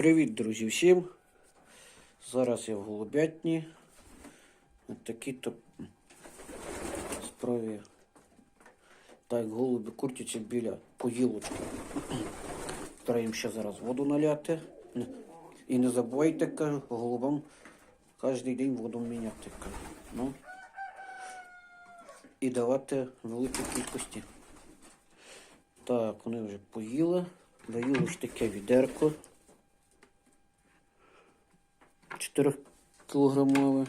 Привіт, друзі, всім. Зараз я в голубятні. Ось такі то справи. Так, голуби крутяться біля поїлочки. Треба їм ще зараз воду наляти. І не забувайте, кажу, голубам кожен день воду міняти. Ну, і давати великі кількості. Так, вони вже поїли. Даю ось таке відерко. 4 кілограмове.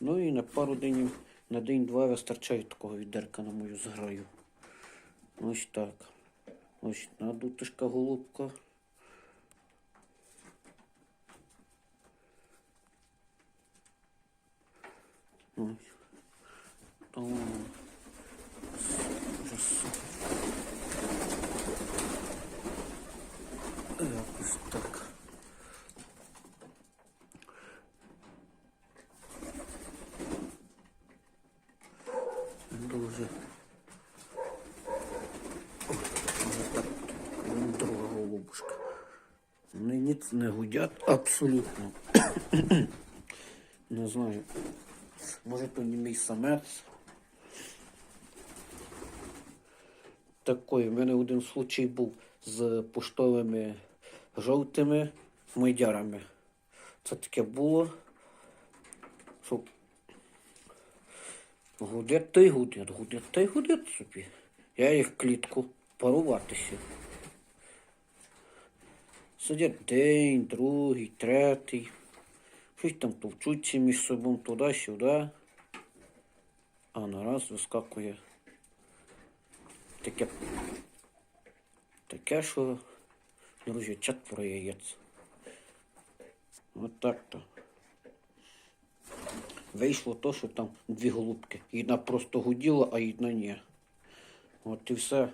Ну і на пару днів, на день-два вистачає такого відерка на мою зграю. Ось так. Ось надутишка голубка. Ось. Вже. Якось так. Ой, Друга голубушка. Вони ніц не гудять абсолютно. не знаю. Може то не мій самець. Такий, в мене один случай був з поштовими жовтими мойдярами. Це таке було. Гудять та й гудять, гудять та й гудять собі. Я їх в клітку паруватися. Сидять день, другий, третій. Щось там товчуться між собою туди-сюди. А нараз вискакує таке, таке, що, друзі, четверо яєць. От так то. Вийшло то, що там дві голубки. Одна просто гуділа, а одна ні. От і все.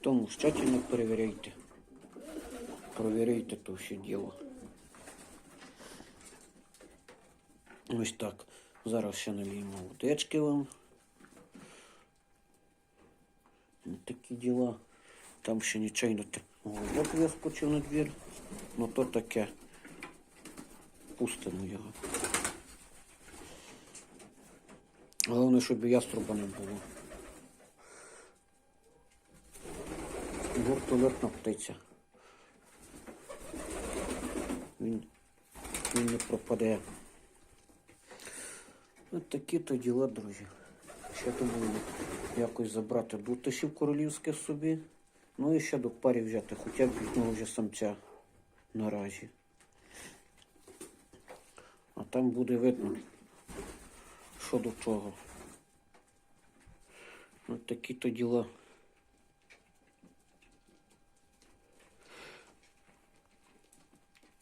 Тому тщательно перевіряйте. Провіряйте то все діло. Ось так. Зараз ще наліємо водички вам. Ось такі діла. Там ще нічайно голубок вискочив на двір. Ну то таке. Пустимо його. Головне, щоб яструба не було. Вертольотна птиця. Він, він не пропаде. Ось такі то діла, друзі. Ще думаю якось забрати дутишів королівських собі. Ну і ще до парі взяти хоча б одного вже самця наразі. А там буде видно, що до чого. Ось такі то діла.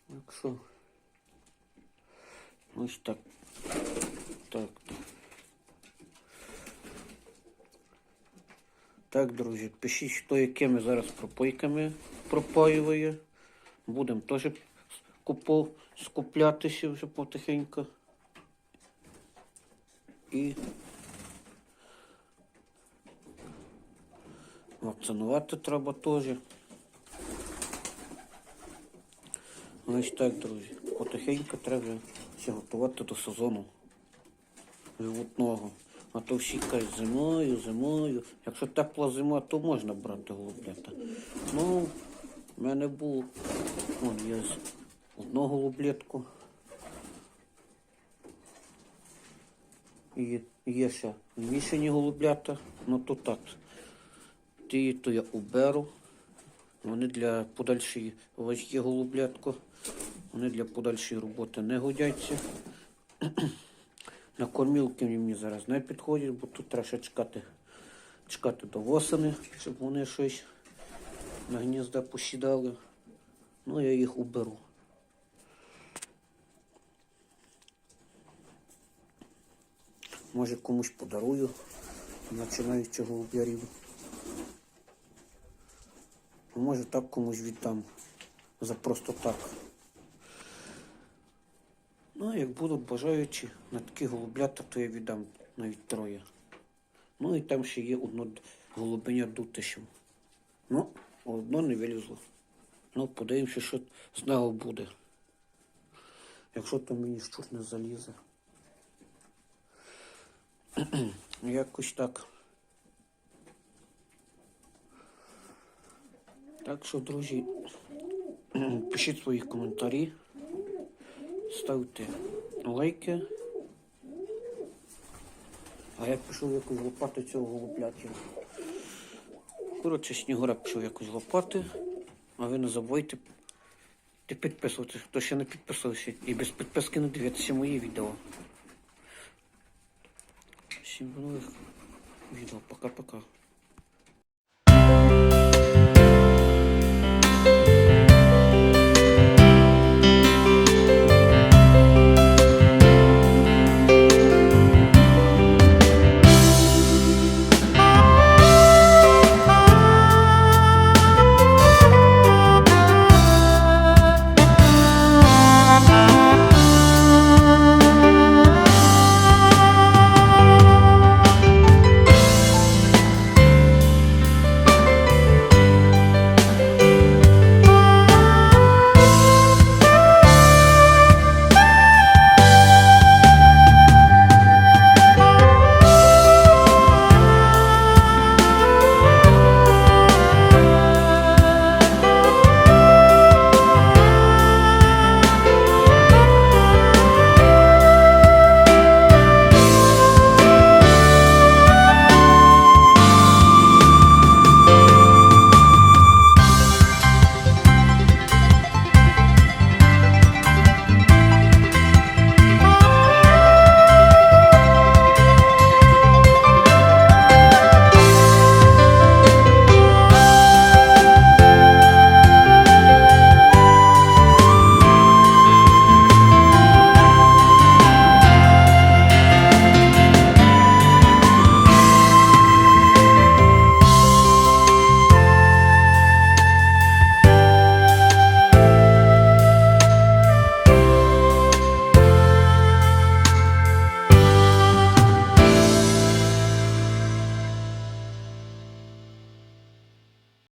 Так що. Ось так. Так. Так, друзі, пишіть, хто якими зараз пропойками пропаює. Будемо теж купов, скуплятися вже потихеньку. І вакцинувати треба теж. Ось так, друзі. Потихеньку треба ще готувати до сезону животного. А то всі кажуть зимою, зимою. Якщо тепла зима, то можна брати голублята. Ну, в мене було. Вон є з одного голублятку. І є ще мішані голублята. Ну то так. Ті, то я уберу. Вони для подальшої є голублятко. Вони для подальшої роботи не годяться. На кормілки мені зараз не підходять, бо тут треба ще чекати, чекати до восени, щоб вони щось на гнізда посідали. Ну, я їх уберу. Може комусь подарую починаючих голуб'ярів. Може так комусь віддам за просто так. Ну, як будуть бажаючі на такі голублята, то я віддам навіть троє. Ну і там ще є одно голубеня дутишів. Ну, одно не вилізло. Ну, подивимося, що з нього буде. Якщо то мені щось не залізе. Якось так. Так що, друзі, пишіть свої коментарі, ставте лайки. А я пішов якось лопати цього голубляті. Коротше, снігура пішов якось лопати, а ви не забувайте підписуватися, хто ще не підписався. І без підписки не дивитися мої відео. Всім нових відео. Пока-пока.